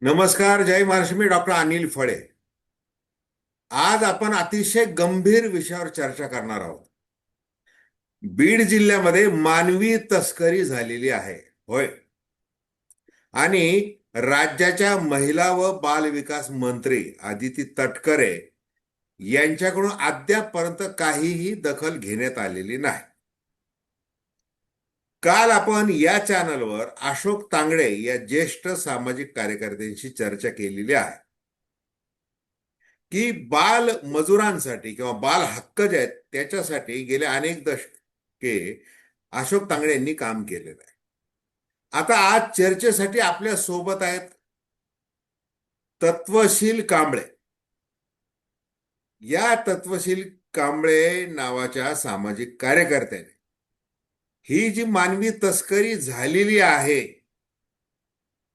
नमस्कार जय महाराष्ट्र मी डॉक्टर अनिल फळे. आज आपण अतिशय गंभीर विषयावर चर्चा करणार आहोत. बीड जिल्ह्यामध्ये मानवी तस्करी झालेली आहे. होय. आणि राज्याच्या महिला व बाल विकास मंत्री आदिती तटकरे यांच्याकडून अद्यापपर्यंत काहीही दखल घेण्यात आलेली नाही. काल आपण या चॅनलवर अशोक तांगडे या ज्येष्ठ सामाजिक कार्यकर्त्यांशी चर्चा केलेली आहे. की बाल मजुरांसाठी किंवा बाल हक्क जे आहेत त्याच्यासाठी गेले अनेक दशके अशोक तांगडे यांनी काम केलेलं आहे. आता आज चर्चेसाठी आपल्यासोबत आहेत तत्वशील कांबळे. या तत्वशील कांबळे नावाच्या सामाजिक कार्यकर्त्याने ही जी मानवी तस्करी झालेली आहे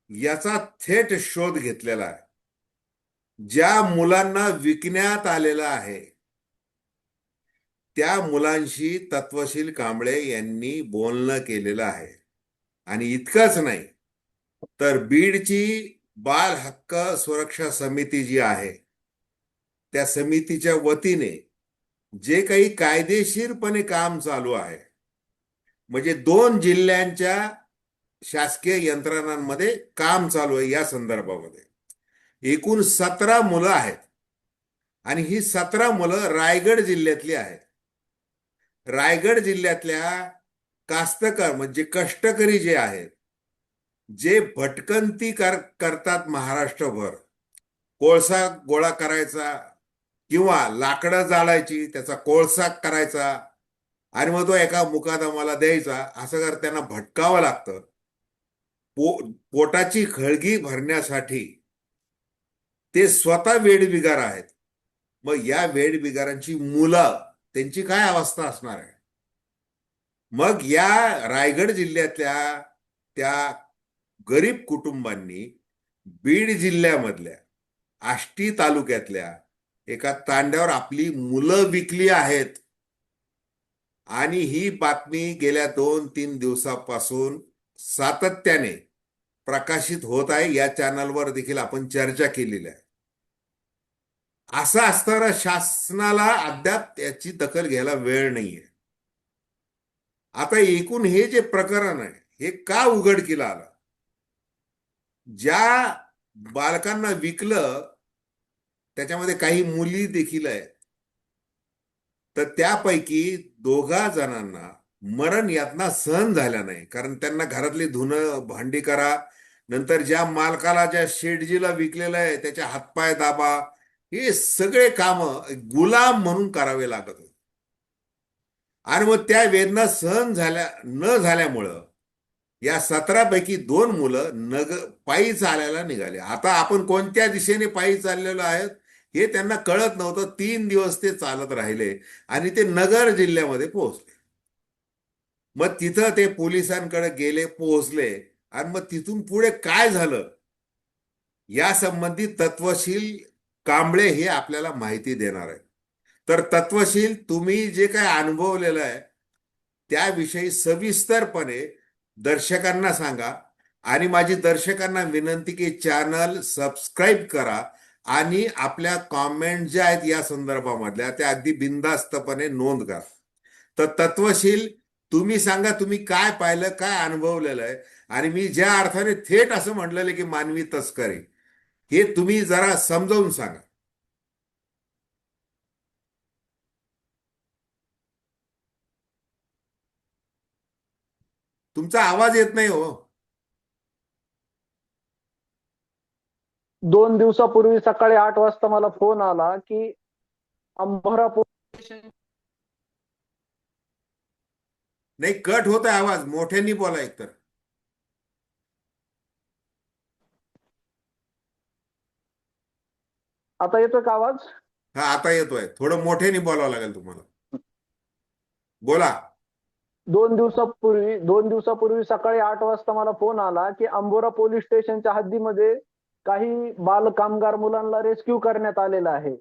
याचा थेट शोध घेतलेला आहे. ज्या मुलांना विकण्यात आलेलं आहे त्या मुलांशी तत्वशील कांबळे यांनी बोलणं केलेलं आहे. आणि इतकंच नाही तर बीडची बाल हक्क सुरक्षा समिती जी आहे त्या समितीच्या वतीने जे काही कायदेशीरपणे काम चालू आहे म्हणजे दोन जिल्ह्यांच्या शासकीय यंत्रणांमध्ये काम चालू आहे या संदर्भामध्ये. एकूण सतरा मुलं आहेत. आणि ही सतरा मुलं रायगड जिल्ह्यातली आहेत. रायगड जिल्ह्यातल्या कास्तकार म्हणजे कष्टकरी जे आहेत जे भटकंती कर करतात महाराष्ट्रभर. कोळसा गोळा करायचा किंवा लाकडं जाळायची त्याचा कोळसा करायचा आणि मग तो एका मुकादमाला द्यायचा. असं जर त्यांना भटकावं लागतं पो पोटाची खळगी भरण्यासाठी ते स्वतः वेडबिगार आहेत. मग या वेडबिगारांची मुलं त्यांची काय अवस्था असणार आहे? मग या रायगड जिल्ह्यातल्या त्या गरीब कुटुंबांनी बीड जिल्ह्यामधल्या आष्टी तालुक्यातल्या एका तांड्यावर आपली मुलं विकली आहेत. आणि ही बातमी गेल्या दोन तीन दिवसापासून सातत्याने प्रकाशित होत आहे. या चॅनलवर देखील आपण चर्चा केलेली आहे. असं असताना शासनाला अद्याप त्याची दखल घ्यायला वेळ नाहीये. आता एकूण हे जे प्रकरण आहे हे का उघडकीला आलं? ज्या बालकांना विकलं त्याच्यामध्ये काही मुली देखील आहेत तर त्यापैकी दोघा जणांना मरण यातना सहन झाल्या नाही. कारण त्यांना घरातली धुणं भांडी करा नंतर ज्या मालकाला ज्या शेडजीला विकलेलं आहे त्याच्या हातपाय दाबा हे सगळे काम गुलाम म्हणून करावे लागत होते. आणि मग त्या वेदना सहन झाल्या न झाल्यामुळं या सतरापैकी दोन मुलं नग पायी चालायला निघाले. आता आपण कोणत्या दिशेने पायी चाललेलो आहेत? हे त्यांना कळत नव्हतं. तीन दिवस ते चालत राहिले आणि ते नगर जिल्ह्यामध्ये पोहोचले. मग तिथं ते पोलिसांकडे गेले पोहोचले आणि मग तिथून पुढे काय झालं? या संबंधी तत्वशील कांबळे हे आपल्याला माहिती देणार आहे तर तत्वशील तुम्ही जे काय अनुभवलेलं आहे त्याविषयी सविस्तरपणे दर्शकांना सांगा. आणि माझी दर्शकांना विनंती की चॅनल सबस्क्राईब करा. आणि आपल्या कॉमेंट ज्या आहेत या संदर्भामधल्या त्या अगदी बिनधास्तपणे नोंद करा. तर तत्वशील तुम्ही सांगा तुम्ही काय पाहिलं काय अनुभवलेलं आहे? आणि मी ज्या अर्थाने थेट असं म्हटलेलं की मानवी तस्करी हे तुम्ही जरा समजावून सांगा. तुमचा आवाज येत नाही हो. दोन दिवसापूर्वी सकाळी आठ वाजता मला फोन आला की अंबरा पोलीस स्टेशन नाही कट होत आहे आवाज. मोठ्यांनी बोला एकतर. आता येतोय का आवाज? हा आता येतोय. थोडं मोठ्याने बोलावं लागेल तुम्हाला. बोला. दोन दिवसापूर्वी दोन दिवसापूर्वी सकाळी आठ वाजता मला फोन आला की अंबोरा पोलीस स्टेशनच्या हद्दीमध्ये काही बाल कामगार मुलांना रेस्क्यू करण्यात आलेला आहे.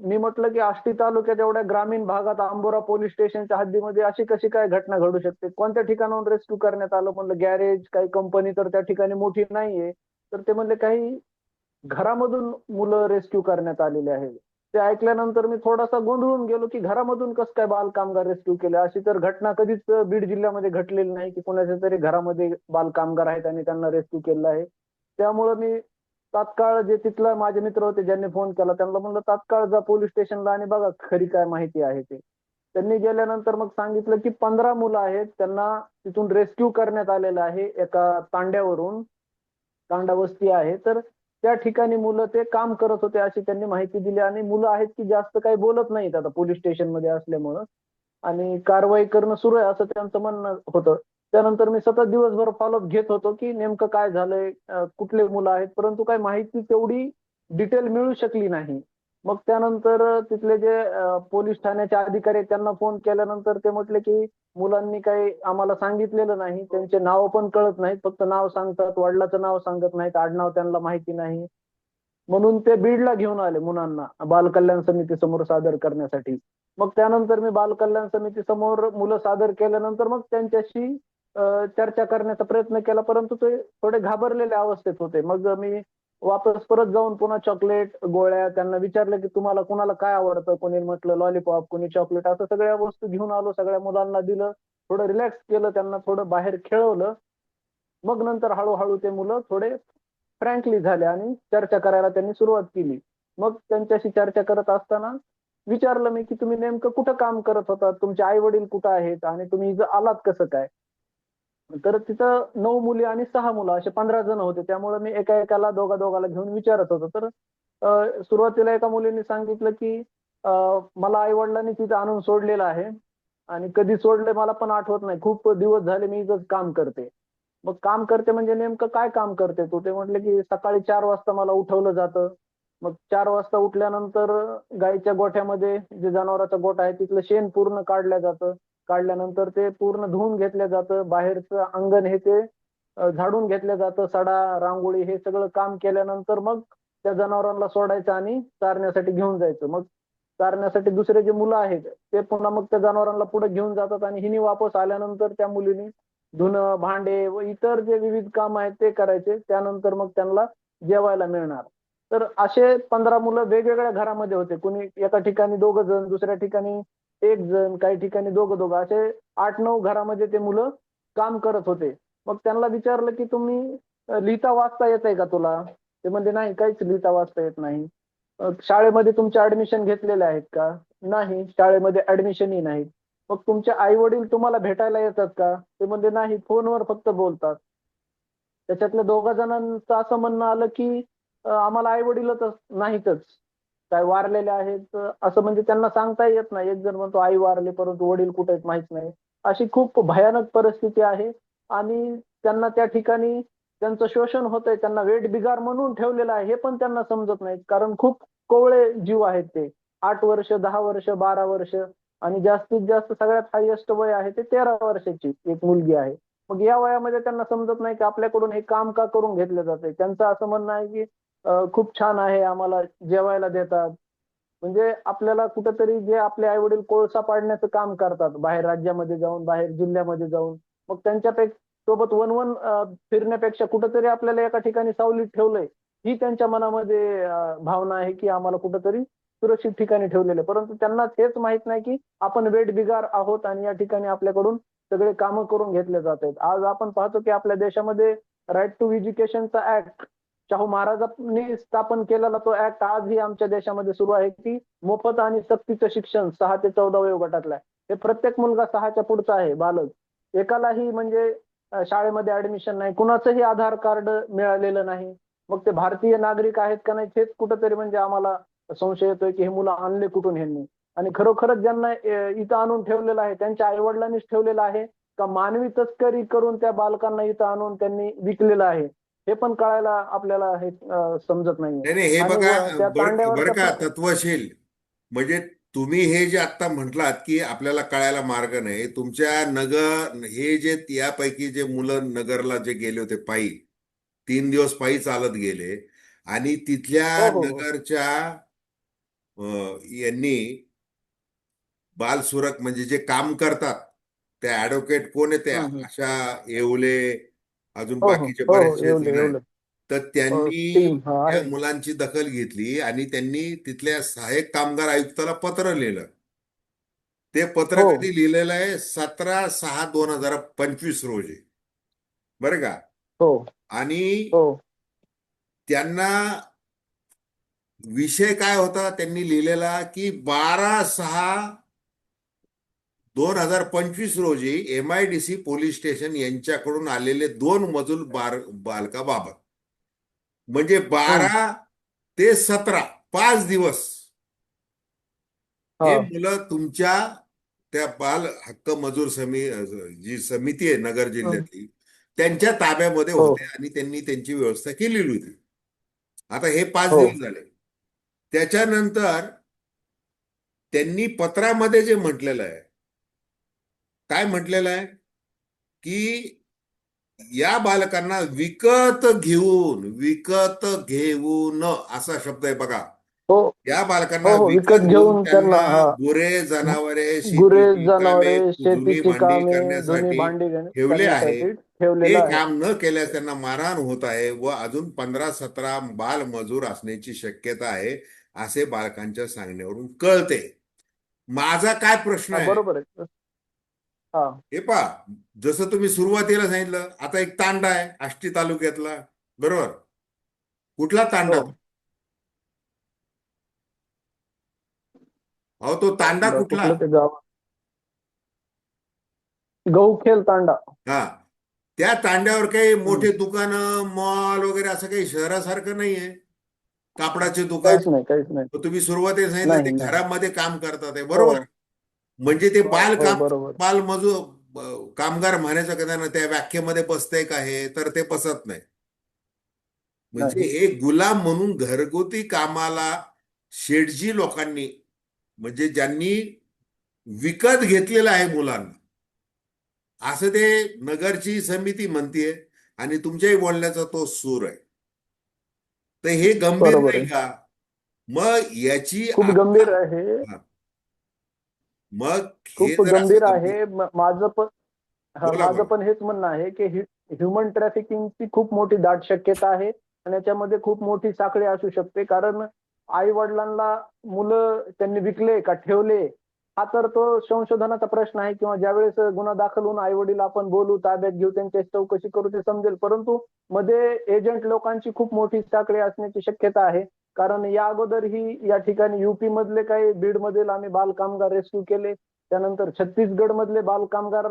मी म्हटलं की आष्टी तालुक्यात एवढ्या ग्रामीण भागात आंबोरा पोलीस स्टेशनच्या हद्दीमध्ये अशी कशी काय घटना घडू शकते? कोणत्या ठिकाणाहून रेस्क्यू करण्यात आलं? म्हणलं गॅरेज काही कंपनी तर त्या ठिकाणी मोठी नाहीये. तर ते म्हणले काही घरामधून मुलं रेस्क्यू करण्यात आलेले आहेत ते ऐकल्यानंतर मी थोडासा गोंधळून गेलो की घरामधून कसं काय बाल कामगार रेस्क्यू केले? अशी तर घटना कधीच बीड जिल्ह्यामध्ये घडलेली नाही की कोणाच्या तरी घरामध्ये बाल कामगार आहेत आणि त्यांना रेस्क्यू केला आहे. त्यामुळं मी तात्काळ जे तिथला माझे मित्र होते ज्यांनी फोन केला त्यांना म्हणलं तात्काळ जा पोलीस स्टेशनला आणि बघा खरी काय माहिती आहे ते. त्यांनी गेल्यानंतर मग सांगितलं की पंधरा मुलं आहेत त्यांना तिथून रेस्क्यू करण्यात आलेलं आहे एका तांड्यावरून. तांडा वस्ती आहे. तर त्या ठिकाणी मुलं ते काम करत होते अशी त्यांनी माहिती दिली आणि मुलं आहेत की जास्त काही बोलत नाहीत आता पोलीस स्टेशनमध्ये असल्यामुळं. आणि कारवाई करणं सुरू आहे असं त्यांचं म्हणणं होतं. त्यानंतर मी सतत दिवसभर फॉलोअप घेत होतो की नेमकं काय झालंय कुठले मुलं आहेत परंतु काही माहिती तेवढी डिटेल मिळू शकली नाही. मग त्यानंतर तिथले जे पोलीस ठाण्याचे अधिकारी त्यांना फोन केल्यानंतर ते म्हटले की मुलांनी काही आम्हाला सांगितलेलं नाही त्यांचे नाव पण कळत नाहीत फक्त नाव सांगतात वडिलाचं नाव सांगत नाहीत आडनाव त्यांना माहिती नाही. म्हणून ते बीडला घेऊन आले मुलांना बाल कल्याण समिती समोर सादर करण्यासाठी. मग त्यानंतर मी बालकल्याण समिती समोर मुलं सादर केल्यानंतर मग त्यांच्याशी चर्चा करण्याचा प्रयत्न केला परंतु ते थोडे घाबरलेल्या अवस्थेत होते. मग मी वापस परत जाऊन पुन्हा चॉकलेट गोळ्या त्यांना विचारलं की तुम्हाला कुणाला काय आवडतं? कोणी म्हटलं लॉलीपॉप कोणी चॉकलेट असं सगळ्या वस्तू घेऊन आलो सगळ्या मुलांना दिलं थोडं रिलॅक्स केलं त्यांना थोडं बाहेर खेळवलं. मग नंतर हळूहळू ते मुलं थोडे फ्रँकली झाले आणि चर्चा करायला त्यांनी सुरुवात केली. मग त्यांच्याशी चर्चा करत असताना विचारलं मी की तुम्ही नेमकं कुठं काम करत होता तुमचे आई वडील कुठं आहेत? आणि तुम्ही इथं आलात कसं काय? तर तिथं नऊ मुली आणि सहा मुलं असे पंधरा जण होते. त्यामुळे मी एका एकाला दोघा दोघाला घेऊन विचारत होतो. तर सुरुवातीला एका मुलीने सांगितलं की मला आई वडिलांनी तिथं आणून सोडलेलं आहे. आणि कधी सोडले मला पण आठवत नाही. खूप दिवस झाले मी इथंच काम करते. मग काम करते म्हणजे नेमकं काय काम करते तू? ते म्हटले की सकाळी चार वाजता मला उठवलं जातं. मग चार वाजता उठल्यानंतर गाईच्या गोठ्यामध्ये जे जनावराचा गोठा आहे तिथलं शेण पूर्ण काढलं जातं. काढल्यानंतर ते पूर्ण धुवून घेतलं जातं बाहेरचं अंगण हे ते झाडून घेतलं जातं सडा रांगोळी हे सगळं काम केल्यानंतर मग त्या जनावरांना सोडायचं आणि चारण्यासाठी घेऊन जायचं. मग चारण्यासाठी दुसरे जे मुलं आहेत ते पुन्हा मग त्या जनावरांना पुढे घेऊन जातात आणि हिनी वापस आल्यानंतर त्या मुलीने धुणं भांडे व इतर जे विविध काम आहेत ते करायचे. त्यानंतर मग त्यांना जेवायला मिळणार. तर असे पंधरा मुलं वेगवेगळ्या घरामध्ये होते. कुणी एका ठिकाणी दोघं जण दुसऱ्या ठिकाणी एक जण काही ठिकाणी दोघं दोघं असे आठ नऊ घरामध्ये ते मुलं काम करत होते. मग त्यांना विचारलं की तुम्ही लिहिता वाचता येत आहे का तुला? ते म्हणजे नाही काहीच लिहिता वाचता येत नाही. शाळेमध्ये तुमचे ऍडमिशन घेतलेले आहेत का? नाही शाळेमध्ये ऍडमिशनही नाही मग तुमचे आई वडील तुम्हाला भेटायला येतात का? ते म्हणजे नाही फोनवर फक्त बोलतात. त्याच्यातल्या दोघा जणांचं असं म्हणणं आलं की आम्हाला आई वडीलच नाहीतच. काय वारलेले आहेत असं म्हणजे त्यांना सांगता येत नाही. एक जण म्हणतो आई वारले परंतु वडील कुठे आहेत माहीत नाही. अशी खूप भयानक परिस्थिती आहे. आणि त्यांना त्या ठिकाणी त्यांचं शोषण होतंय त्यांना वेट बिगार म्हणून ठेवलेलं आहे हे पण त्यांना समजत नाही. कारण खूप कोवळे जीव आहेत ते. आठ वर्ष दहा वर्ष बारा वर्ष आणि जास्तीत जास्त सगळ्यात हायेस्ट वय आहे ते तेरा वर्षाची एक मुलगी आहे. मग या वयामध्ये त्यांना समजत नाही की आपल्याकडून हे काम का करून घेतलं जातंय. त्यांचं असं म्हणणं आहे की खूप छान आहे आम्हाला जेवायला देतात. म्हणजे आपल्याला कुठेतरी जे आपले आई वडील कोळसा पाडण्याचं काम करतात बाहेर राज्यामध्ये जाऊन बाहेर जिल्ह्यामध्ये जाऊन मग त्यांच्यासोबत वन वन फिरण्यापेक्षा कुठंतरी आपल्याला एका ठिकाणी सावलीत ठेवलंय ही त्यांच्या मनामध्ये भावना आहे की आम्हाला कुठेतरी सुरक्षित ठिकाणी ठेवलेले परंतु त्यांना हेच माहीत नाही की आपण वेट बिगार आहोत आणि या ठिकाणी आपल्याकडून सगळे कामं करून घेतले जात आहेत. आज आपण पाहतो की आपल्या देशामध्ये राईट टू एज्युकेशनचा ऍक्ट शाहू महाराजांनी स्थापन केलेला तो ऍक्ट आजही आमच्या देशामध्ये सुरू आहे की मोफत आणि सक्तीचं शिक्षण सहा ते चौदा वयोगटातलं आहे. हे प्रत्येक मुलगा सहाच्या पुढचा आहे बालक. एकालाही म्हणजे शाळेमध्ये ऍडमिशन नाही. कुणाचंही आधार कार्ड मिळालेलं नाही. मग ते भारतीय नागरिक आहेत का नाही हेच कुठंतरी म्हणजे आम्हाला संशय येतोय की हे मुलं आणले कुठून ह्यांनी? आणि खरोखरच ज्यांना इथं आणून ठेवलेलं आहे त्यांच्या आईवडिलांनीच ठेवलेलं आहे का मानवी तस्करी करून त्या बालकांना इथं आणून त्यांनी विकलेलं आहे? हे पण कळायला आपल्याला हे समजत नाही हे बघा त्या बर का तत्वशील म्हणजे तुम्ही हे जे आता म्हटलात की आपल्याला कळायला मार्ग नाही तुमच्या नगर हे जे यापैकी जे मुलं नगरला जे गेले होते पायी तीन दिवस पायी चालत गेले आणि तिथल्या हो, हो, हो. नगरच्या यांनी बाल सुरक म्हणजे जे काम करतात ते ऍडव्होकेट कोण आहे ते हम्म, हम्म. अशा येवले अजून हो हो. बाकीचे हो हो. बरेचसे येवले जण आहेत. येवले तर त्यांनी टीम हा त्या आहे. मुलांची दखल घेतली आणि त्यांनी तिथल्या सहाय्यक कामगार आयुक्ताला पत्र लिहिलं. ते पत्र हो. कधी लिहिलेलं आहे? सतरा सहा दोन हजार पंचवीस रोजी. बरं का? हो. आणि हो. त्यांना विषय काय होता? त्यांनी लिहिलेला की बारा सहा दोन हजार पंचवीस रोजी M I D C police station यांच्याकडून आलेले दोन मजूर बार बालकाबाबत. म्हणजे बारा ते सतरा पाच दिवस. हे हा. मुलं तुमच्या त्या बाल हक्क मजूर समी जी समिती आहे नगर जिल्ह्यातली त्यांच्या ताब्यामध्ये हो. होते आणि त्यांनी त्यांची व्यवस्था केलेली होती. आता हे पाच हो. दिवस झाले. त्याच्यानंतर त्यांनी पत्रामध्ये जे म्हटलेलं आहे काय म्हटलेलं आहे? की या बालकांना विकत घेऊन विकत घेऊन असा शब्द आहे बघा. हो. या बालकांना हो, हो, विकत घेऊन त्यांना हा. गुरे जनावरे गुरे जनावरे शेतीची कामे करण्यासाठी ठेवले आहे. आहे. काम न केल्यास त्यांना मारहाण होत आहे व अजून पंधरा सतरा बाल मजूर असण्याची शक्यता आहे असे बालकांच्या सांगण्यावरून कळते. माझा काय प्रश्न हा, आहे बरोबर आहे. हा. हे पहा जसं तुम्ही सुरुवातीला सांगितलं आता एक तांडा आहे आष्टी तालुक्यातला बरोबर? कुठला तांडा? हो. अहो तो तांडा कुठला? गहुखेल तांडा. हा. त्या तांड्यावर काही मोठे दुकानं मॉल वगैरे असं काही शहरासारखं नाहीये? कापडाचे दुकान? काहीच नाही काहीच नाही. तुम्ही सुरुवातीला सांगितलं ते. घरामध्ये काम करतात आहे बरोबर? म्हणजे ते बाल काम बरोबर. बाल मजूर कामगार म्हणायचं का त्यांना त्या व्याख्येमध्ये बसतंय का हे? तर ते बसत नाही. म्हणजे. हे गुलाम म्हणून घरगुती कामाला शेडजी लोकांनी म्हणजे ज्यांनी विकत घेतलेलं आहे मुलांना असं ते नगरची समिती म्हणतीये आणि तुमच्याही बोलण्याचा तो सूर आहे. तर हे गंभीर नाही आहे. का? मग याची खूप गंभीर आहे. मग खूप गंभीर आहे. माझं पण हा, माझं. पण हेच म्हणणं आहे की ह्युमन ट्रॅफिकिंगची खूप मोठी दाट शक्यता आहे आणि याच्यामध्ये खूप मोठी साखळी असू शकते. कारण आई वडिलांना मुलं त्यांनी विकले का ठेवले हा तर तो संशोधनाचा प्रश्न आहे किंवा ज्यावेळेस गुन्हा दाखल होऊन आई वडील आपण बोलू ताब्यात घेऊ त्यांची चौकशी करू ते समजेल. परंतु मध्ये एजंट लोकांची खूप मोठी साखळी असण्याची शक्यता आहे. कारण या अगोदर ही या ठिकाणी युपी मधले काही बीड मधील आम्ही बालकामगार रेस्क्यू केले. त्यानंतर छत्तीसगड मधले बालकामगार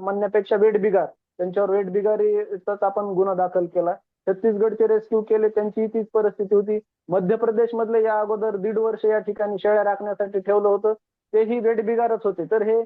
म्हणण्यापेक्षा वेटबिगार त्यांच्यावर वेठबिगारीचाच आपण गुन्हा दाखल केला. छत्तीसगडचे रेस्क्यू केले त्यांची तीच परिस्थिती होती. मध्य प्रदेश मधले या अगोदर दीड वर्ष या ठिकाणी शेळ्या राखण्यासाठी ठेवलं होतं. तेही वेटबिगारच होते. तर हे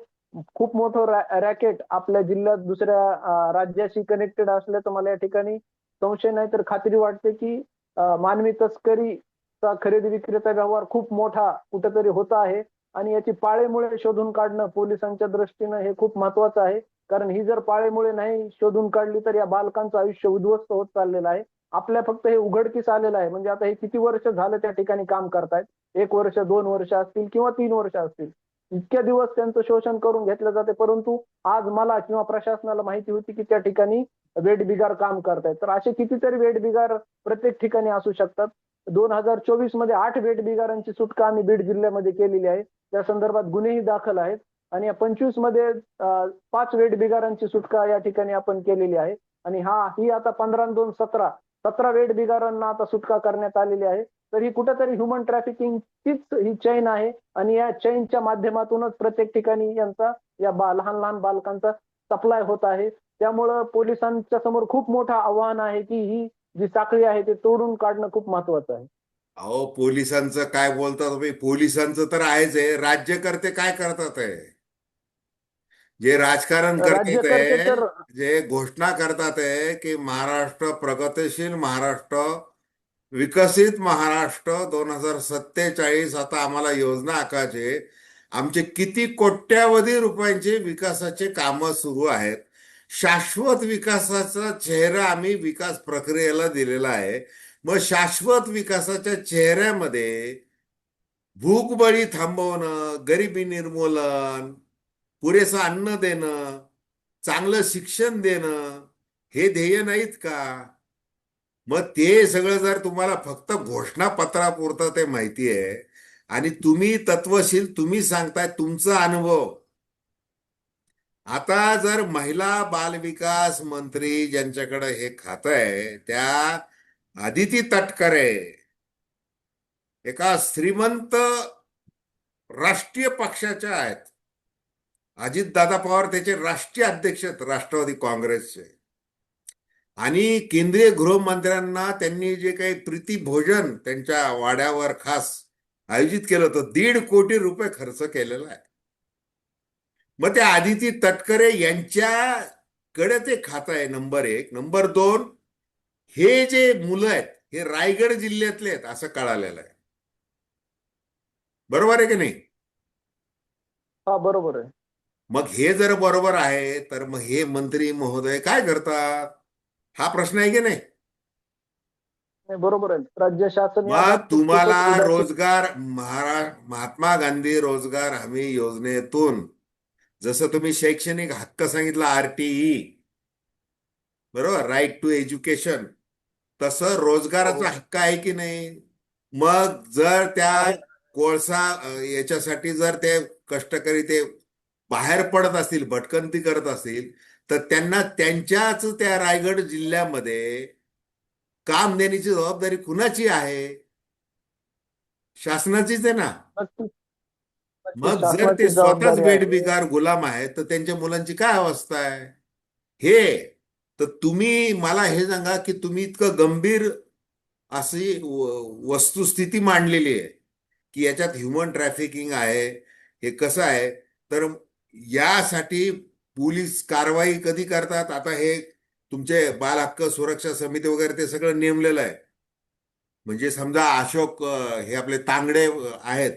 खूप मोठं रॅ- रॅकेट आपल्या जिल्ह्यात दुसऱ्या राज्याशी कनेक्टेड असल्याचं मला या ठिकाणी संशय नाही तर खात्री वाटते की मानवी तस्करी चा खरेदी विक्रीचा व्यवहार खूप मोठा कुठेतरी होत आहे. आणि याची पाळेमुळे शोधून काढणं पोलिसांच्या दृष्टीनं हे खूप महत्वाचं आहे. कारण ही जर पाळेमुळे नाही शोधून काढली तर या बालकांचं आयुष्य उद्ध्वस्त होत चाललेलं आहे. आपल्या फक्त हे उघडकीस आलेलं आहे. म्हणजे आता हे किती वर्ष झालं त्या ठिकाणी काम करतायत? एक वर्ष दोन वर्ष असतील किंवा तीन वर्ष असतील. इतक्या दिवस त्यांचं शोषण करून घेतलं जाते. परंतु आज मला किंवा प्रशासनाला माहिती होती की त्या ठिकाणी वेठबिगार काम करतायत. तर असे कितीतरी वेठबिगार प्रत्येक ठिकाणी असू शकतात. दोन हजार चोवीसमध्ये आठ वेठबिगारांची सुटका आम्ही बीड जिल्ह्यामध्ये केलेली आहे. त्या संदर्भात गुन्हेही दाखल आहेत. आणि या पंचवीसमध्ये पाच वेट बिगारांची सुटका या ठिकाणी आपण केलेली आहे. आणि हा ही आता पंधरा आणि दोन सतरा सतरा वेठबिगारांना आता सुटका करण्यात आलेली आहे. तर ही कुठेतरी ह्युमन ट्रॅफिकिंगचीच ही चैन आहे. आणि या चैनच्या माध्यमातूनच प्रत्येक ठिकाणी यांचा या बा लहान लहान बालकांचा सप्लाय होत आहे. त्यामुळं पोलिसांच्या समोर खूप मोठं आव्हान आहे की ही जी साखळी आहे ते तोडून काढणं खूप महत्वाचं आहे. अहो पोलिसांचं काय बोलतात तुम्ही पोलिसांचं तर आहेच आहे. राज्यकर्ते काय करतात आहे जे राजकारण करतात आहे तर जे घोषणा करतात आहे की महाराष्ट्र प्रगतिशील महाराष्ट्र विकसित महाराष्ट्र दोन हजार सत्तेचाळीस आता आम्हाला योजना आखायचे आमचे किती कोट्यावधी रुपयांचे विकासाचे कामं सुरू आहेत. शाश्वत विकासाचा चेहरा आम्ही विकास प्रक्रियेला दिलेला आहे. मग शाश्वत विकासाच्या चेहऱ्यामध्ये भूकबळी थांबवणं गरिबी निर्मूलन पुरेसं अन्न देणं चांगलं शिक्षण देणं हे ध्येय नाहीत का? मग ते सगळं जर तुम्हाला फक्त घोषणापत्रापुरतं ते माहिती आहे आणि तुम्ही तत्वशील तुम्ही सांगताय तुमचा अनुभव. आता जर महिला बालविकास मंत्री ज्यांच्याकडे हे खातं आहे त्या आदिती तटकरे एका श्रीमंत राष्ट्रीय पक्षाच्या आहेत. अजित दादा पवार त्याचे राष्ट्रीय अध्यक्ष आहेत राष्ट्रवादी काँग्रेसचे. आणि केंद्रीय गृहमंत्र्यांना त्यांनी जे काही प्रीती भोजन त्यांच्या वाड्यावर खास आयोजित केलं होतं दीड कोटी रुपये खर्च केलेला आहे. मग त्या आदिती तटकरे यांच्याकडे ते खातं आहे नंबर एक. नंबर दोन हे जे मुलं आहेत हे रायगड जिल्ह्यातले आहेत असं कळालेलं आहे. बरोबर आहे की नाही? हा बरोबर आहे. मग हे जर बरोबर आहे तर मग हे मंत्री महोदय काय करतात? हा प्रश्न आहे की नाही? बरोबर आहे. राज्य शासन मग तुम्हाला रोजगार महारा महात्मा गांधी रोजगार हमी योजनेतून जसं तुम्ही शैक्षणिक हक्क सांगितला आरटीई बरोबर? राईट टू एज्युकेशन तसं रोजगाराचा हो. हक्क आहे की नाही? मग जर त्या आहे. कोळसा याच्यासाठी जर ते कष्टकरी ते बाहेर पडत असतील भटकंती करत असतील तर त्यांना त्यांच्याच त्या रायगड जिल्ह्यामध्ये काम देण्याची जबाबदारी कुणाची आहे? शासनाचीच आहे ना? मग जर ते स्वतःच. बेडबिगार गुलाम आहेत तर त्यांच्या मुलांची काय अवस्था आहे? हे तर तुम्ही मला हे सांगा की तुम्ही इतकं गंभीर अशी वस्तुस्थिती मांडलेली आहे की याच्यात ह्युमन ट्रॅफिकिंग आहे हे कसं आहे? तर यासाठी पोलीस कारवाई कधी करतात? आता हे तुमचे बाल हक्क सुरक्षा समिती वगैरे ते सगळं नेमलेलं आहे. म्हणजे समजा अशोक हे आपले तांगडे आहेत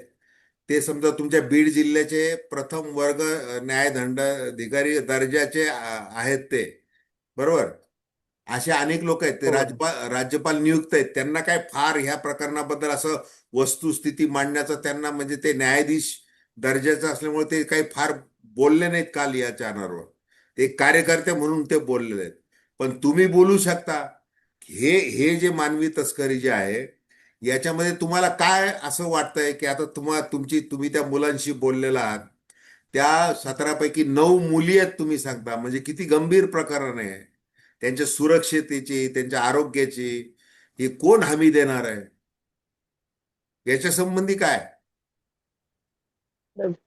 ते समजा तुमच्या बीड जिल्ह्याचे प्रथम वर्ग न्यायदंडाधिकारी दर्जाचे आहेत ते. बरोबर? असे अनेक लोक आहेत. ते हो. राज्यपाल राज्यपाल नियुक्त आहेत. त्यांना काय फार ह्या प्रकरणाबद्दल असं वस्तुस्थिती मांडण्याचं त्यांना म्हणजे ते न्यायाधीश दर्जाचं असल्यामुळे ते काही फार बोलले नाहीत काल या चॅनलवर. ते एक कार्यकर्ते म्हणून ते बोललेले आहेत. पण तुम्ही बोलू शकता. हे हे जे मानवी तस्करी जी आहे याच्यामध्ये तुम्हाला काय असं वाटतंय की आता तुम्हा तुमची तुम्ही त्या मुलांशी बोललेला आहात त्या सतरापैकी नऊ मुली आहेत तुम्ही सांगता म्हणजे किती गंभीर प्रकरण आहे त्यांच्या सुरक्षितेची त्यांच्या आरोग्याची ही कोण हमी देणार आहे? याच्या संबंधी काय?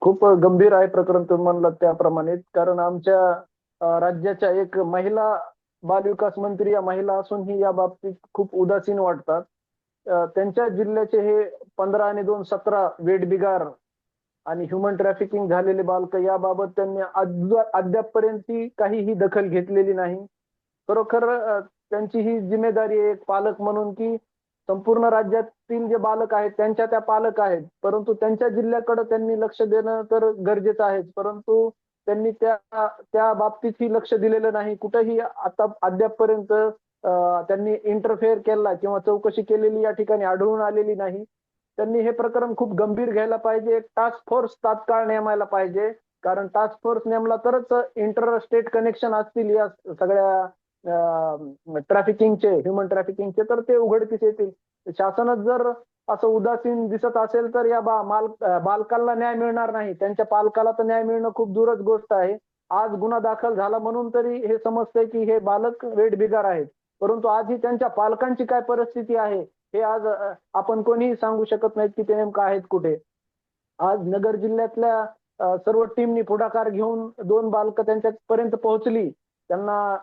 खूप गंभीर आहे प्रकरण तुम्ही म्हणलात त्याप्रमाणे कारण आमच्या राज्याच्या एक महिला बालविकास मंत्री या महिला असून ही या बाबतीत खूप उदासीन वाटतात. त्यांच्या जिल्ह्याचे हे पंधरा आणि दोन सतरा वेटबिगार आणि ह्युमन ट्रॅफिकिंग झालेले बालक याबाबत त्यांनी अद्या- अद्यापपर्यंत काहीही दखल घेतलेली नाही. खरोखर त्यांची ही जिम्मेदारी आहे एक पालक म्हणून की संपूर्ण राज्यातील जे बालक आहेत त्यांच्या त्या पालक आहेत. परंतु त्यांच्या जिल्ह्याकडे त्यांनी लक्ष देणं तर गरजेचं आहेच. परंतु त्यांनी त्या त्या बाबतीतही लक्ष दिलेलं नाही. कुठेही आता अद्यापपर्यंत त्यांनी इंटरफेअर केला किंवा चौकशी केलेली या ठिकाणी आढळून आलेली नाही. त्यांनी हे प्रकरण खूप गंभीर घ्यायला पाहिजे. एक टास्क फोर्स तात्काळ नेमायला पाहिजे. कारण टास्क फोर्स नेमला तरच इंटर स्टेट कनेक्शन असतील या सगळ्या ट्रॅफिकिंगचे ह्युमन ट्रॅफिकिंगचे तर ते उघडकीस येतील. शासनच जर असं उदासीन दिसत असेल तर या बा माल अं, बालकाला न्याय मिळणार नाही. त्यांच्या पालकाला तर न्याय मिळणं खूप दूरच गोष्ट आहे. आज गुन्हा दाखल झाला म्हणून तरी हे समजतंय की हे बालक वेट बिगार आहेत. परंतु आजही त्यांच्या पालकांची काय परिस्थिती आहे हे आज आपण कोणीही सांगू शकत नाहीत की ते नेमकं आहेत कुठे. आज नगर जिल्ह्यातल्या सर्व टीमनी पुढाकार घेऊन दोन बालक त्यांच्यापर्यंत पोहोचली. त्यांना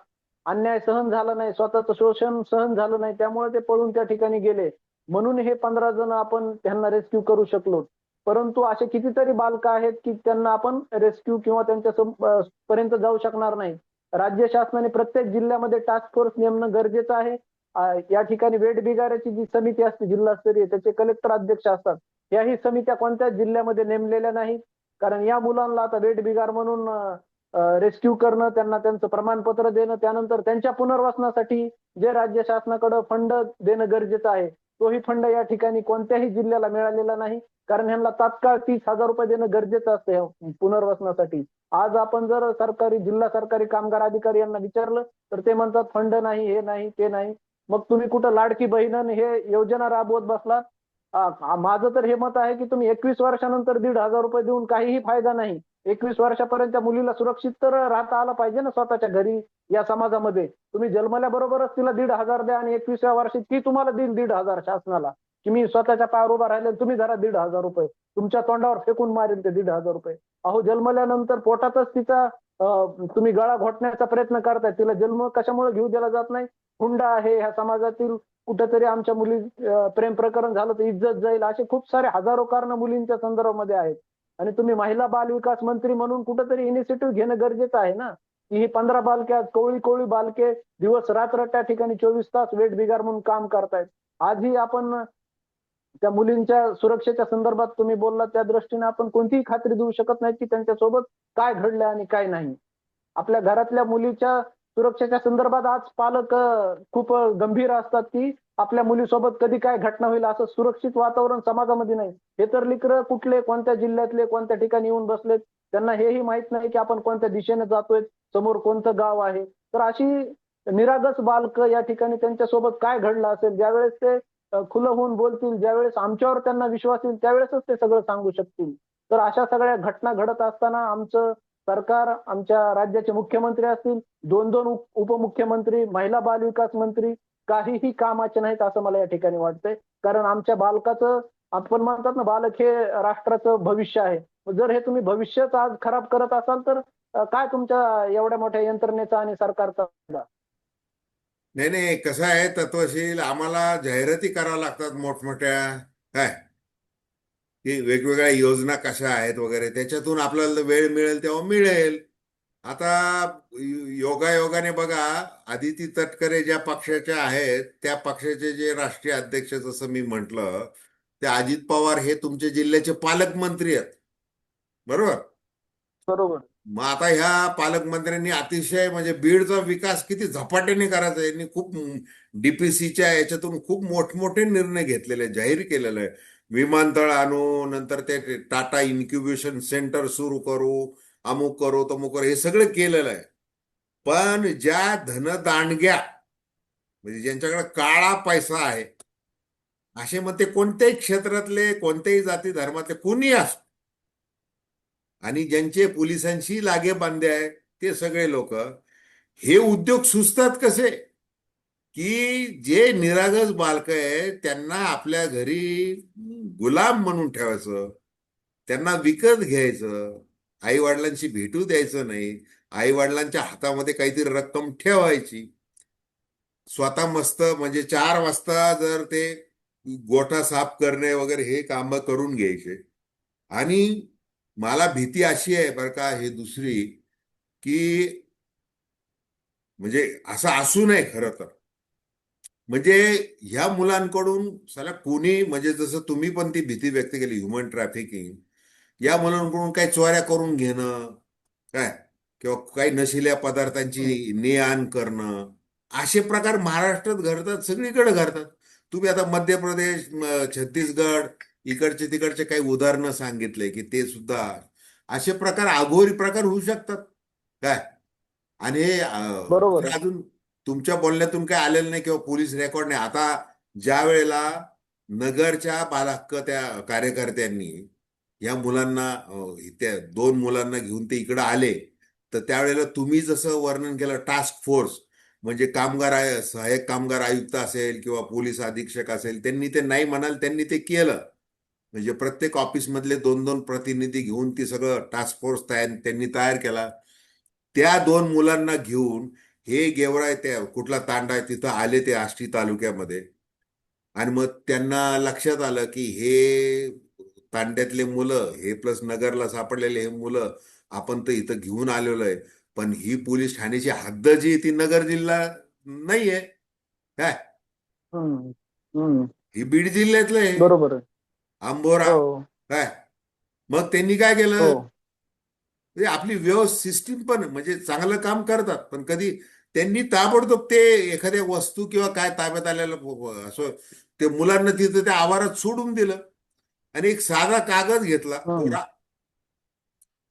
अन्याय सहन झाला नाही स्वतःचं शोषण सहन झालं नाही त्यामुळे ते पळून त्या ठिकाणी गेले. म्हणून हे पंधरा जण आपण त्यांना रेस्क्यू करू शकलो. परंतु असे कितीतरी बालक आहेत की त्यांना आपण रेस्क्यू किंवा त्यांच्या पर्यंत जाऊ शकणार नाही. राज्य शासनाने प्रत्येक जिल्ह्यामध्ये टास्क फोर्स नेमणं गरजेचं आहे. या ठिकाणी वेठबिगाराची जी समिती असते जिल्हास्तरीय त्याचे कलेक्टर अध्यक्ष असतात. याही समित्या कोणत्याच जिल्ह्यामध्ये नेमलेल्या नाहीत. कारण या मुलांना आता वेट बिगार म्हणून रेस्क्यू करणं त्यांना त्यांचं प्रमाणपत्र देणं त्यानंतर त्यांच्या पुनर्वसनासाठी जे राज्य शासनाकडे फंड देणं गरजेचं आहे तोही फंड या ठिकाणी कोणत्याही जिल्ह्याला मिळालेला नाही. कारण ह्यांना तात्काळ तीस हजार रुपये देणं गरजेचं असतं पुनर्वसनासाठी. आज आपण जर सरकारी जिल्हा सरकारी कामगार अधिकारी यांना विचारलं तर ते म्हणतात फंड नाही हे नाही ते नाही. मग तुम्ही कुठं लाडकी बहिण आणि हे योजना राबवत बसलात माझं तर हे मत आहे की तुम्ही एकवीस वर्षानंतर दीड हजार रुपये देऊन काहीही फायदा नाही. एकवीस वर्षापर्यंत मुलीला सुरक्षित तर राहता आलं पाहिजे ना स्वतःच्या घरी या समाजामध्ये. तुम्ही जन्मल्याबरोबरच तिला दीड हजार द्या आणि एकवीसव्या वर्षी ती तुम्हाला देईल दीड हजार शासनाला. की मी स्वतःच्या पायावर उभा राहिले तुम्ही धरा दीड हजार रुपये. तुमच्या तोंडावर फेकून मारेल ते दीड हजार रुपये. अहो जन्मल्यानंतर पोटातच तिचा तुम्ही गळा घोटण्याचा प्रयत्न करताय. तिला जन्म कशामुळे घेऊ दिला जात नाही? हुंडा आहे ह्या समाजातील. कुठेतरी आमच्या मुली प्रेम प्रकरण झालं तर इज्जत जाईल. असे खूप सारे हजारो कारण मुलींच्या संदर्भामध्ये आहेत. आणि तुम्ही महिला बाल विकास मंत्री म्हणून कुठेतरी इनिशिएटिव्ह घेणं गरजेचं आहे ना? की ही पंधरा बालके आज कोवळी कोवळी बालके दिवस रात्र त्या ठिकाणी चोवीस तास वेट बिगार म्हणून काम करतायत. आजही आपण त्या मुलींच्या सुरक्षेच्या संदर्भात तुम्ही बोलला त्या दृष्टीने आपण कोणतीही खात्री देऊ शकत नाही की त्यांच्यासोबत काय घडलं आणि काय नाही. आपल्या घरातल्या मुलीच्या सुरक्षेच्या संदर्भात आज पालक खूप गंभीर असतात की आपल्या मुलीसोबत कधी काय घटना होईल असं सुरक्षित वातावरण समाजामध्ये नाही. हे तर लिकर कुठले कोणत्या जिल्ह्यातले कोणत्या ठिकाणी येऊन बसलेत त्यांना हेही माहीत नाही की आपण कोणत्या दिशेने जातोय समोर कोणतं गाव आहे. तर अशी निरागस बालक या ठिकाणी त्यांच्यासोबत काय घडलं असेल ज्यावेळेस ते खुलं होऊन बोलतील ज्यावेळेस आमच्यावर त्यांना विश्वास येईल त्यावेळेसच ते सगळं सांगू शकतील. तर अशा सगळ्या घटना घडत असताना आमचं सरकार आमच्या राज्याचे मुख्यमंत्री असतील दोन दोन उपमुख्यमंत्री महिला बाल विकास मंत्री काहीही कामाचे नाहीत असं मला या ठिकाणी वाटतंय. कारण आमच्या बालकाचं आपण म्हणतात ना बालक हे राष्ट्राचं भविष्य आहे. जर हे तुम्ही भविष्यच आज खराब करत असाल तर काय तुमच्या एवढ्या मोठ्या यंत्रणेचा आणि सरकारचा नाही नाही कसं आहे तत्वशील आम्हाला जाहिराती कराव्या लागतात मोठमोठ्या. काय? की वेगवेगळ्या योजना कशा आहेत वगैरे त्याच्यातून आपल्याला वेळ मिळेल तेव्हा मिळेल. आता योगायोगाने बघा आदिती तटकरे ज्या पक्षाच्या आहेत त्या पक्षाचे जे राष्ट्रीय अध्यक्ष जसं मी म्हटलं ते अजित पवार हे तुमच्या जिल्ह्याचे पालकमंत्री आहेत. बरोबर? बरोबर. मग आता ह्या पालकमंत्र्यांनी अतिशय म्हणजे बीडचा विकास किती झपाट्याने करायचा यांनी खूप डीपीसीच्या याच्यातून खूप मोठमोठे निर्णय घेतलेले जाहीर केलेलं. आहे विमानतळ आणू नंतर ते टाटा इन्क्युबेशन सेंटर सुरू करू अमुक करू तमुक करू हे सगळं केलेलं आहे. पण ज्या धनदांडग्या म्हणजे ज्यांच्याकडे काळा पैसा आहे असे मग ते कोणत्याही क्षेत्रातले कोणत्याही जाती धर्मातले कोणी असो आणि ज्यांचे पोलिसांशी लागे बांधे आहे ते सगळे लोक हे उद्योग सुचतात कसे? की जे निरागस बालक आहे त्यांना आपल्या घरी गुलाम म्हणून ठेवायचं त्यांना विकत घ्यायचं आई वडिलांशी भेटू द्यायचं नाही आई वडिलांच्या हातामध्ये काहीतरी रक्कम ठेवायची. स्वतः मस्त म्हणजे चार वाजता जर ते गोठा साफ करणे वगैरे हे काम करून घ्यायचे. आणि मला भीती अशी आहे बरं का हे दुसरी की म्हणजे असं असू नये खरं तर. म्हणजे ह्या मुलांकडून साला कोणी म्हणजे जसं तुम्ही पण ती भीती व्यक्त केली ह्युमन ट्रॅफिकिंग या मुलांकडून काही चोऱ्या करून घेणं काय? किंवा काही नशिल्या पदार्थांची ने आण करणं असे प्रकार महाराष्ट्रात घडतात सगळीकडे घडतात. तुम्ही आता मध्य प्रदेश छत्तीसगड इकडचे तिकडचे काही उदाहरणं सांगितले की ते सुद्धा असे प्रकार अघोरी प्रकार होऊ शकतात. काय? आणि हे अजून तुमच्या बोलण्यातून काय आलेलं नाही किंवा पोलीस रेकॉर्ड नाही. आता ज्या वेळेला नगरच्या बालहक्क त्या कार्यकर्त्यांनी या मुलांना त्या दोन मुलांना घेऊन ते इकडे आले तर त्यावेळेला तुम्ही जसं वर्णन केलं टास्क फोर्स म्हणजे कामगार आय- सहाय्यक कामगार आयुक्त असेल किंवा पोलीस अधीक्षक असेल त्यांनी ते नाही म्हणाल त्यांनी ते केलं. म्हणजे प्रत्येक ऑफिसमधले दोन दोन प्रतिनिधी घेऊन ती सगळं टास्क फोर्स तयार त्यांनी तयार केला. त्या दोन मुलांना घेऊन हे गेवराय त्या कुठला तांडा आहे तिथं आले ते आष्टी तालुक्यामध्ये. आणि मग त्यांना लक्षात आलं की हे तांड्यातले मुलं हे प्लस नगरला सापडलेले हे मुलं आपण तर इथं घेऊन आलेलो आहे. पण ही पोलीस ठाण्याची हद्द जी ती नगर जिल्हा नाहीये. काय. ही बीड जिल्ह्यातलं आहे. बरोबर. आंबोरा. हो. काय? मग त्यांनी काय केलं? हो. म्हणजे आपली व्यवस्थित सिस्टीम पण म्हणजे चांगलं काम करतात पण कधी त्यांनी ताबडतोब ते एखाद्या वस्तू किंवा काय ताब्यात आलेलं असं ते मुलांना तिथं त्या आवारात सोडून दिलं आणि एक साधा कागद घेतला. कोरा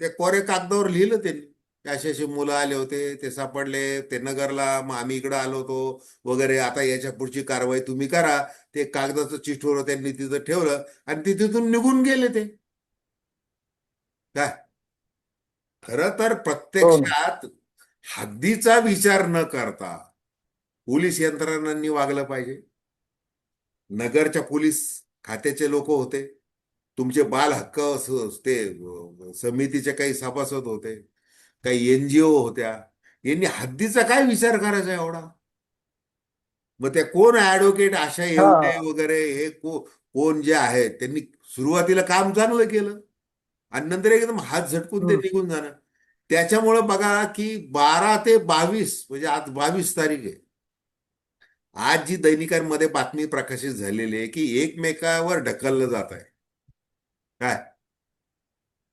त्या कोऱ्या कागदावर लिहिलं त्यांनी. असे असे मुलं आले होते ते सापडले ते नगरला मग आम्ही इकडं आलो होतो वगैरे आता याच्या पुढची कारवाई तुम्ही करा. ते कागदाचं चिठ्ठीवर त्यांनी तिथं ठेवलं आणि ते तिथून निघून गेले ते. काय? खरं तर प्रत्यक्षात हद्दीचा विचार न करता पोलीस यंत्रणांनी वागलं पाहिजे. नगरच्या पोलीस खात्याचे लोक होते. तुमचे बाल हक्क ते समितीचे काही सभासद होते. काही एनजीओ होत्या. यांनी हद्दीचा काय विचार करायचा एवढा? मग त्या कोण ऍडव्होकेट आशा येवले वगैरे हे कोण जे आहेत त्यांनी सुरुवातीला काम चांगलं केलं. आणि नंतर एकदम हात झटकून ते. निघून जाणं. त्याच्यामुळं बघा की बारा ते बावीस म्हणजे आज बावीस तारीख आहे. आज जी दैनिकांमध्ये बातमी प्रकाशित झालेली आहे की एकमेकावर ढकललं जात आहे. काय?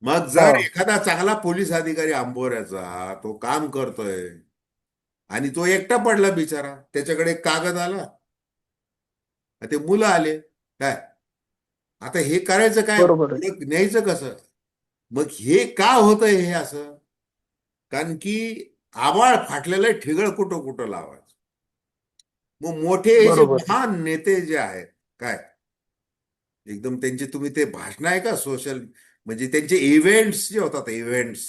मग जर. एखादा चांगला पोलीस अधिकारी आंबोऱ्याचा तो काम करतोय आणि तो एकटा पडला बिचारा त्याच्याकडे एक कागद आला. ते मुलं आले. काय? आता हे करायचं काय? न्यायचं कसं? मग हे का होतंय हे असं? कारण की आवाळ फाटलेलं आहे, ठिगळ कुठं कुठं लावायचं? मग मोठे. महान नेते जे आहेत काय? एकदम त्यांचे तुम्ही ते भाषण आहे का सोशल म्हणजे त्यांचे इव्हेंट्स जे होतात इव्हेंट्स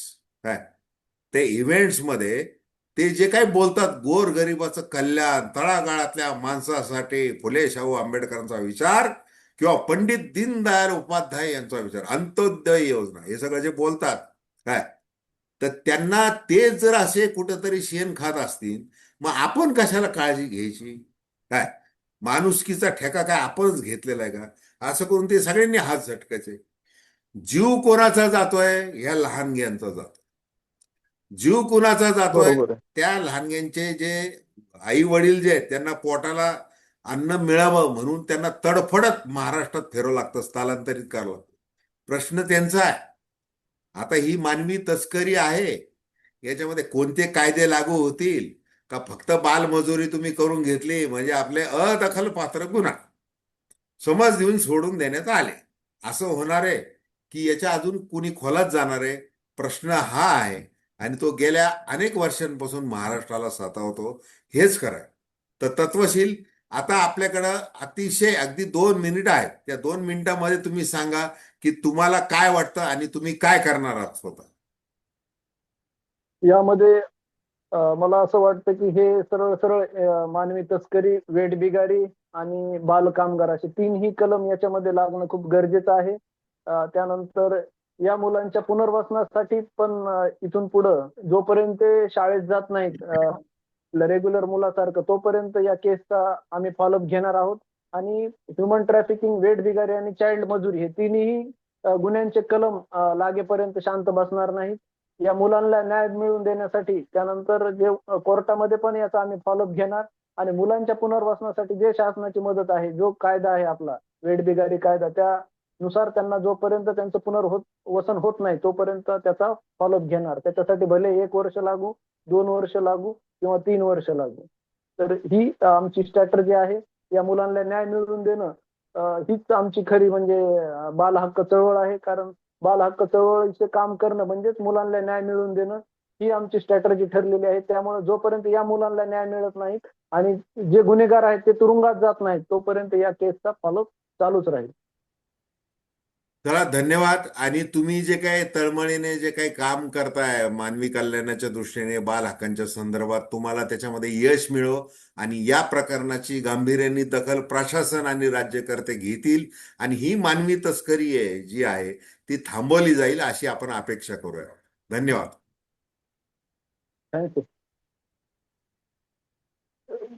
काय? ते इव्हेंट्समध्ये ते जे काही बोलतात गोरगरिबाचं कल्याण तळागाळातल्या माणसासाठी फुले शाहू आंबेडकरांचा विचार किंवा पंडित दीनदयाळ उपाध्याय यांचा विचार अंत्योदय योजना हे सगळं जे बोलतात काय? तर त्यांना ते जर असे कुठेतरी शेण खात असतील मग आपण कशाला काळजी घ्यायची? काय? माणुसकीचा ठेका काय आपणच घेतलेला आहे का? असं करून ते सगळ्यांनी हात झटकायचे. जीव कोणाचा जातोय? ह्या लहानग्यांचा जातो जीव कुणाचा जातोय. त्या लहानग्यांचे जे आई वडील जे आहेत त्यांना पोटाला अन्न मिळावं म्हणून त्यांना तडफडत महाराष्ट्रात फिरावं लागतं स्थलांतरित करावं लागतं. प्रश्न त्यांचा आहे. आता ही मानवी तस्करी आहे. याच्यामध्ये कोणते कायदे लागू होतील? का फक्त बालमजुरी तुम्ही करून घेतली? म्हणजे आपले अदखल पात्र गुन्हा. समज देऊन सोडून देण्यात आले. असं होणार आहे की याच्या अजून कुणी खोलात जाणार आहे? प्रश्न हा आहे. आणि तो गेल्या अनेक वर्षांपासून महाराष्ट्राला सतावतो. हेच खरं तर तत्वशील आता आपल्याकडं अतिशय अगदी दोन मिनिट आहेत. त्या दोन मिनिटामध्ये तुम्ही सांगा की तुम्हाला काय वाटतं आणि तुम्ही काय करणार आहात स्वतः? यामध्ये मला असं वाटतं की हे सरळ सरळ मानवी तस्करी वेठबिगारी आणि बालकामगार असे तीनही कलम याच्यामध्ये लागणं खूप गरजेचं आहे. त्यानंतर या मुलांच्या पुनर्वसनासाठी पण इथून पुढं जोपर्यंत ते शाळेत जात नाहीत रेग्युलर मुलासारखं. तोपर्यंत या केसचा आम्ही फॉलोअप घेणार आहोत. आणि ह्युमन ट्रॅफिकिंग वेट बिगारी आणि चाइल्ड मजुरी हे तिन्ही गुन्ह्यांचे कलम लागेपर्यंत शांत बसणार नाहीत. या मुलांना न्याय मिळवून देण्यासाठी त्यानंतर जे कोर्टामध्ये पण याचा आम्ही फॉलोअप घेणार. आणि मुलांच्या पुनर्वसनासाठी जे शासनाची मदत आहे जो कायदा आहे आपला वेठबिगारी कायदा त्यानुसार त्यांना जोपर्यंत त्यांचं पुनर्होत वसन होत नाही तोपर्यंत त्याचा फॉलोअप घेणार. त्याच्यासाठी भले एक वर्ष लागू दोन वर्ष लागू किंवा तीन वर्ष लागू. तर ही आमची स्ट्रॅटर्जी आहे. या मुलांना न्याय मिळवून देणं हीच आमची खरी म्हणजे बालहक्क चळवळ आहे. कारण बालहक्क चळवळीचे काम करणं म्हणजेच मुलांना न्याय मिळवून देणं ही आमची स्ट्रॅटर्जी ठरलेली आहे. त्यामुळे जोपर्यंत या मुलांना न्याय मिळत नाही आणि जे गुन्हेगार आहेत ते तुरुंगात जात नाहीत तोपर्यंत या केसचा फॉलो चालूच राहील. चला धन्यवाद. आणि तुम्ही जे काही तळमळीने जे काही काम करताय मानवी कल्याणाच्या दृष्टीने बाल हक्कांच्या संदर्भात तुम्हाला त्याच्यामध्ये यश मिळो आणि या प्रकरणाची गांभीर्याने दखल प्रशासन आणि राज्यकर्ते घेतील. आणि ही मानवी तस्करी आहे जी आहे ती थांबवली जाईल अशी आपण अपेक्षा करूया. धन्यवाद. थँक्यू.